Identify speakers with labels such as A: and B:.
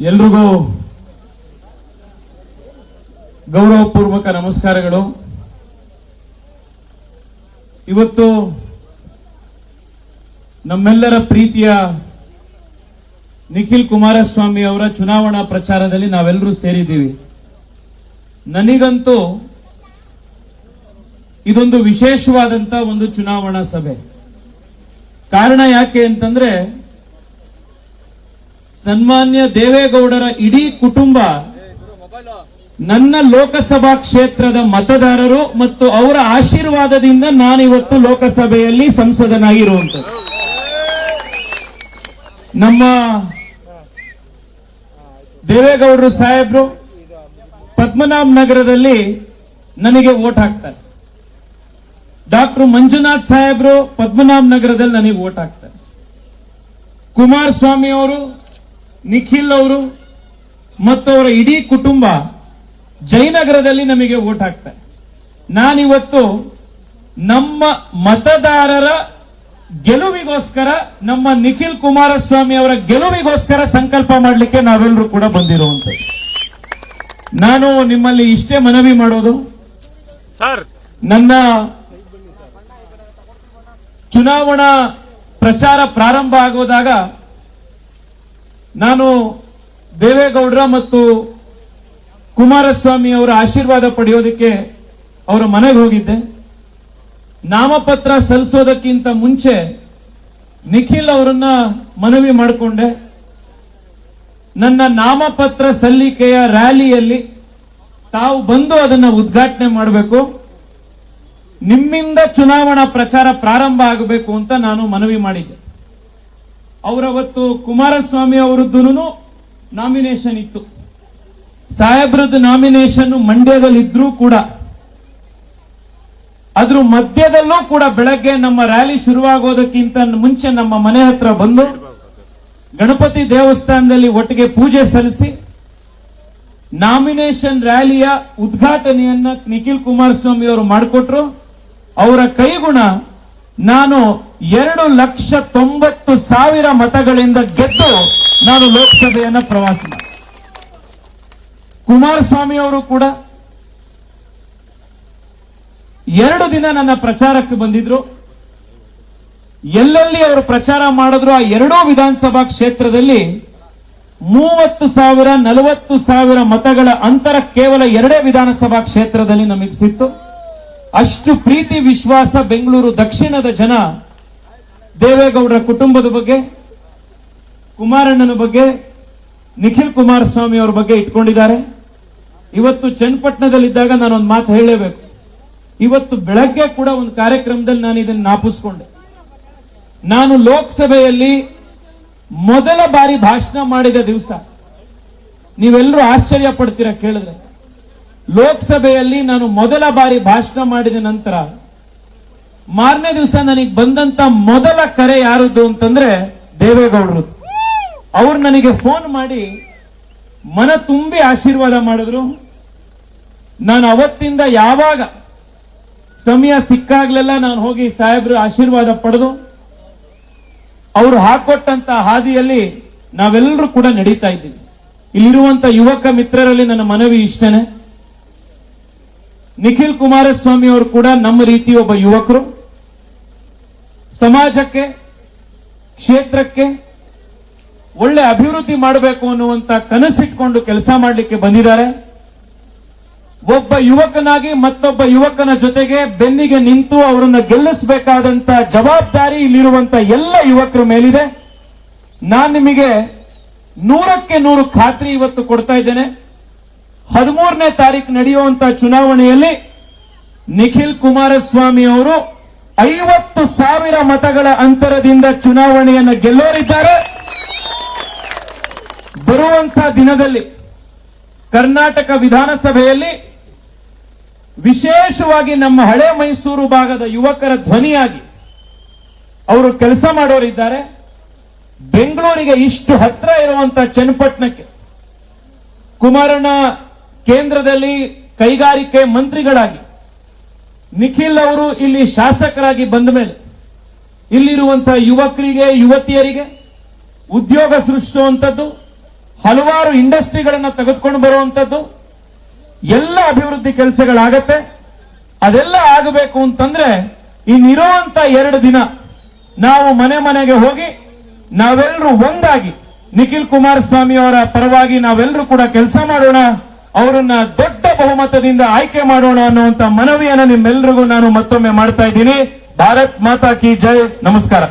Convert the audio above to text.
A: ಎಲ್ರಿಗೂ ಗೌರವಪೂರ್ವಕ ನಮಸ್ಕಾರಗಳು. ಇವತ್ತು ನಮ್ಮೆಲ್ಲರ ಪ್ರೀತಿಯ ನಿಖಿಲ್ ಕುಮಾರಸ್ವಾಮಿ ಅವರ ಚುನಾವಣಾ ಪ್ರಚಾರದಲ್ಲಿ ನಾವೆಲ್ಲರೂ ಸೇರಿದ್ದೀವಿ. ನನಗಂತೂ ಇದೊಂದು ವಿಶೇಷವಾದಂತ ಒಂದು ಚುನಾವಣಾ ಸಭೆ. ಕಾರಣ ಯಾಕೆ ಅಂತಂದ್ರೆ ಸನ್ಮಾನ್ಯ ದೇವೇಗೌಡರ ಇಡೀ ಕುಟುಂಬ ನನ್ನ ಲೋಕಸಭಾ ಕ್ಷೇತ್ರದ ಮತದಾರರು ಮತ್ತು ಅವರ ಆಶೀರ್ವಾದದಿಂದ ನಾನಿವತ್ತು ಲೋಕಸಭೆಯಲ್ಲಿ ಸಂಸದನಾಗಿರುವಂಥದ್ದು. ನಮ್ಮ ದೇವೇಗೌಡರು ಸಾಹೇಬ್ರು ಪದ್ಮನಾಭ ನಗರದಲ್ಲಿ ನನಗೆ ವೋಟ್ ಹಾಕ್ತಾರೆ. ಡಾಕ್ಟರ್ ಮಂಜುನಾಥ್ ಸಾಹೇಬ್ರು ಪದ್ಮನಾಭ ನಗರದಲ್ಲಿ ನನಗೆ ವೋಟ್ ಹಾಕ್ತಾರೆ. ಕುಮಾರಸ್ವಾಮಿ ಅವರು ನಿಖಿಲ್ ಅವರು ಮತ್ತು ಅವರ ಇಡೀ ಕುಟುಂಬ ಜಯನಗರದಲ್ಲಿ ನಮಗೆ ಓಟ್ ಹಾಕ್ತಾರೆ. ನಾನಿವತ್ತು ನಮ್ಮ ಮತದಾರರ ಗೆಲುವಿಗೋಸ್ಕರ ನಮ್ಮ ನಿಖಿಲ್ ಕುಮಾರಸ್ವಾಮಿ ಅವರ ಗೆಲುವಿಗೋಸ್ಕರ ಸಂಕಲ್ಪ ಮಾಡಲಿಕ್ಕೆ ನಾವೆಲ್ಲರೂ ಕೂಡ ಬಂದಿರುವಂತೆ ನಾನು ನಿಮ್ಮಲ್ಲಿ ಇಷ್ಟೇ ಮನವಿ ಮಾಡೋದು.
B: ಸರ್.
A: ನನ್ನ ಚುನಾವಣಾ ಪ್ರಚಾರ ಪ್ರಾರಂಭ ಆಗೋದಾಗ ನಾನು ದೇವೇಗೌಡರ ಮತ್ತು ಕುಮಾರಸ್ವಾಮಿ ಅವರ ಆಶೀರ್ವಾದ ಪಡೆಯೋದಕ್ಕೆ ಅವರ ಮನೆಗೆ ಹೋಗಿದ್ದೆ. ನಾಮಪತ್ರ ಸಲ್ಲಿಸೋದಕ್ಕಿಂತ ಮುಂಚೆ ನಿಖಿಲ್ ಅವರನ್ನ ಮನವಿ ಮಾಡಿಕೊಂಡೆ. ನನ್ನ ನಾಮಪತ್ರ ಸಲ್ಲಿಕೆಯ ರ್ಯಾಲಿಯಲ್ಲಿ ತಾವು ಬಂದು ಅದನ್ನ ಉದ್ಘಾಟನೆ ಮಾಡಬೇಕು. ನಿಮ್ಮಿಂದ ಚುನಾವಣಾ ಪ್ರಚಾರ ಪ್ರಾರಂಭ ಆಗಬೇಕು ಅಂತ ನಾನು ಮನವಿ ಮಾಡಿದ್ದೆ. ಅವರವತ್ತು ಕುಮಾರಸ್ವಾಮಿ ಅವರದ್ದು ನಾಮಿನೇಷನ್ ಇತ್ತು. ಸಾಹೇಬ್ರದ್ದು ನಾಮಿನೇಷನ್ ಮಂಡ್ಯದಲ್ಲಿ ಇದ್ರೂ ಕೂಡ ಅದ್ರ ಮಧ್ಯದಲ್ಲೂ ಕೂಡ ಬೆಳಗ್ಗೆ ನಮ್ಮ ರ್ಯಾಲಿ ಶುರುವಾಗೋದಕ್ಕಿಂತ ಮುಂಚೆ ನಮ್ಮ ಮನೆ ಹತ್ರ ಬಂದು ಗಣಪತಿ ದೇವಸ್ಥಾನದಲ್ಲಿ ಒಟ್ಟಿಗೆ ಪೂಜೆ ಸಲ್ಲಿಸಿ ನಾಮಿನೇಷನ್ ರ್ಯಾಲಿಯ ಉದ್ಘಾಟನೆಯನ್ನ ನಿಖಿಲ್ ಕುಮಾರಸ್ವಾಮಿ ಅವರು ಮಾಡಿಕೊಟ್ರು. ಅವರ ಕೈಗುಣ ನಾನು ಎರಡು ಲಕ್ಷ ತೊಂಬತ್ತು ಸಾವಿರ ಮತಗಳಿಂದ ಗೆದ್ದು ನಾನು ಲೋಕಸಭೆಯನ್ನ ಪ್ರವಾಸ ಕುಮಾರಸ್ವಾಮಿ ಅವರು ಕೂಡ ಎರಡು ದಿನ ನನ್ನ ಪ್ರಚಾರಕ್ಕೆ ಬಂದಿದ್ರು. ಎಲ್ಲೆಲ್ಲಿ ಅವರು ಪ್ರಚಾರ ಮಾಡಿದ್ರು ಆ ಎರಡೂ ವಿಧಾನಸಭಾ ಕ್ಷೇತ್ರದಲ್ಲಿ ಮೂವತ್ತು ಸಾವಿರ, ನಲವತ್ತು ಸಾವಿರ ಮತಗಳ ಅಂತರ ಕೇವಲ ಎರಡೇ ವಿಧಾನಸಭಾ ಕ್ಷೇತ್ರದಲ್ಲಿ ನಮಗೆ ಸಿಕ್ತು ಅಷ್ಟು ಪ್ರೀತಿ, ವಿಶ್ವಾಸ ಬೆಂಗಳೂರು ದಕ್ಷಿಣದ ಜನ ದೇವೇಗೌಡರ ಕುಟುಂಬದ ಬಗ್ಗೆ, ಕುಮಾರಣ್ಣನ ಬಗ್ಗೆ, ನಿಖಿಲ್ ಕುಮಾರಸ್ವಾಮಿ ಅವರ ಬಗ್ಗೆ ಇಟ್ಕೊಂಡಿದ್ದಾರೆ. ಇವತ್ತು ಚನ್ನಪಟ್ಟಣದಲ್ಲಿದ್ದಾಗ ನಾನೊಂದು ಮಾತು ಹೇಳಲೇಬೇಕು. ಇವತ್ತು ಬೆಳಗ್ಗೆ ಕೂಡ ಒಂದು ಕಾರ್ಯಕ್ರಮದಲ್ಲಿ ನಾನು ಇದನ್ನು ನಾಪಿಸ್ಕೊಂಡೆ. ನಾನು ಲೋಕಸಭೆಯಲ್ಲಿ ಮೊದಲ ಬಾರಿ ಭಾಷಣ ಮಾಡಿದ ದಿವಸ, ನೀವೆಲ್ಲರೂ ಆಶ್ಚರ್ಯ ಪಡ್ತೀರಾ ಕೇಳಿದ್ರೆ. ಲೋಕಸಭೆಯಲ್ಲಿ ನಾನು ಮೊದಲ ಬಾರಿ ಭಾಷಣ ಮಾಡಿದ ನಂತರ ಮಾರನೇ ದಿವಸ ನನಗೆ ಬಂದಂತ ಮೊದಲ ಕರೆ ಯಾರದ್ದು ಅಂತಂದ್ರೆ ದೇವೇಗೌಡರು. ಅವ್ರು ನನಗೆ ಫೋನ್ ಮಾಡಿ ಮನ ತುಂಬಿ ಆಶೀರ್ವಾದ ಮಾಡಿದ್ರು. ನಾನು ಅವತ್ತಿಂದ ಯಾವಾಗ ಸಮಯ ಸಿಕ್ಕಾಗ್ಲೆಲ್ಲ ನಾನು ಹೋಗಿ ಸಾಹೇಬ್ರ ಆಶೀರ್ವಾದ ಪಡೆದು, ಅವರು ಹಾಕೊಟ್ಟಂತ ಹಾದಿಯಲ್ಲಿ ನಾವೆಲ್ಲರೂ ಕೂಡ ನಡೀತಾ ಇದ್ದೀವಿ. ಇಲ್ಲಿರುವಂತ ಯುವಕ ಮಿತ್ರರಲ್ಲಿ ನನ್ನ ಮನವಿ ಇಷ್ಟನೇ. ನಿಖಿಲ್ ಕುಮಾರಸ್ವಾಮಿ ಅವರು ಕೂಡ ನಮ್ಮ ರೀತಿ ಒಬ್ಬ ಯುವಕರು. ಸಮಾಜಕ್ಕೆ, ಕ್ಷೇತ್ರಕ್ಕೆ ಒಳ್ಳೆ ಅಭಿವೃದ್ಧಿ ಮಾಡಬೇಕು ಅನ್ನುವಂತ ಕನಸಿಟ್ಕೊಂಡು ಕೆಲಸ ಮಾಡಲಿಕ್ಕೆ ಬಂದಿದ್ದಾರೆ. ಒಬ್ಬ ಯುವಕನಾಗಿ ಮತ್ತೊಬ್ಬ ಯುವಕನ ಜೊತೆಗೆ ಬೆನ್ನಿಗೆ ನಿಂತು ಅವರನ್ನು ಗೆಲ್ಲಿಸಬೇಕಾದಂತ ಜವಾಬ್ದಾರಿ ಇಲ್ಲಿರುವಂತ ಎಲ್ಲ ಯುವಕರ ಮೇಲಿದೆ. ನಾನು ನಿಮಗೆ ನೂರಕ್ಕೆ ನೂರು ಖಾತ್ರಿ ಇವತ್ತು ಕೊಡ್ತಾ ಇದ್ದೇನೆ. ಹದಿಮೂರನೇ ತಾರೀಕು ನಡೆಯುವಂತ ಚುನಾವಣೆಯಲ್ಲಿ ನಿಖಿಲ್ ಕುಮಾರಸ್ವಾಮಿ ಅವರು ಐವತ್ತು ಸಾವಿರ ಮತಗಳ ಅಂತರದಿಂದ ಚುನಾವಣೆಯನ್ನು ಗೆಲ್ಲೋರಿದ್ದಾರೆ. ಬರುವಂತಹ ದಿನದಲ್ಲಿ ಕರ್ನಾಟಕ ವಿಧಾನಸಭೆಯಲ್ಲಿ ವಿಶೇಷವಾಗಿ ನಮ್ಮ ಹಳೆ ಮೈಸೂರು ಭಾಗದ ಯುವಕರ ಧ್ವನಿಯಾಗಿ ಅವರು ಕೆಲಸ ಮಾಡೋರಿದ್ದಾರೆ. ಬೆಂಗಳೂರಿಗೆ ಇಷ್ಟು ಹತ್ರ ಇರುವಂತಹ ಚನ್ನಪಟ್ಟಣಕ್ಕೆ ಕುಮಾರಣ್ಣ ಕೇಂದ್ರದಲ್ಲಿ ಕೈಗಾರಿಕೆ ಮಂತ್ರಿಗಳಾಗಿ ನಿಖಿಲ್ ಅವರು ಇಲ್ಲಿ ಶಾಸಕರಾಗಿ ಬಂದ ಮೇಲೆ ಇಲ್ಲಿರುವಂತಹ ಯುವಕರಿಗೆ, ಯುವತಿಯರಿಗೆ, ಉದ್ಯೋಗ ಸೃಷ್ಟಿಸುವಂಥದ್ದು, ಹಲವಾರು ಇಂಡಸ್ಟ್ರಿಗಳನ್ನು ತೆಗೆದುಕೊಂಡು ಬರುವಂಥದ್ದು, ಎಲ್ಲ ಅಭಿವೃದ್ಧಿ ಕೆಲಸಗಳಾಗತ್ತೆ. ಅದೆಲ್ಲ ಆಗಬೇಕು ಅಂತಂದ್ರೆ ಇನ್ನಿರುವಂತ ಎರಡು ದಿನ ನಾವು ಮನೆ ಮನೆಗೆ ಹೋಗಿ ನಾವೆಲ್ಲರೂ ಒಂದಾಗಿ ನಿಖಿಲ್ ಕುಮಾರಸ್ವಾಮಿ ಅವರ ಪರವಾಗಿ ನಾವೆಲ್ಲರೂ ಕೂಡ ಕೆಲಸ ಮಾಡೋಣ. ಅವರನ್ನ ದೊಡ್ಡ ಬಹುಮತದಿಂದ ಆಯ್ಕೆ ಮಾಡೋಣ ಅನ್ನುವಂತ ಮನವಿಯನ್ನು ನಿಮ್ಮೆಲ್ಲರಿಗೂ ನಾನು ಮತ್ತೊಮ್ಮೆ ಮಾಡ್ತಾ ಇದ್ದೀನಿ. ಭಾರತ್ ಮಾತಾ ಕಿ ಜೈ. ನಮಸ್ಕಾರ.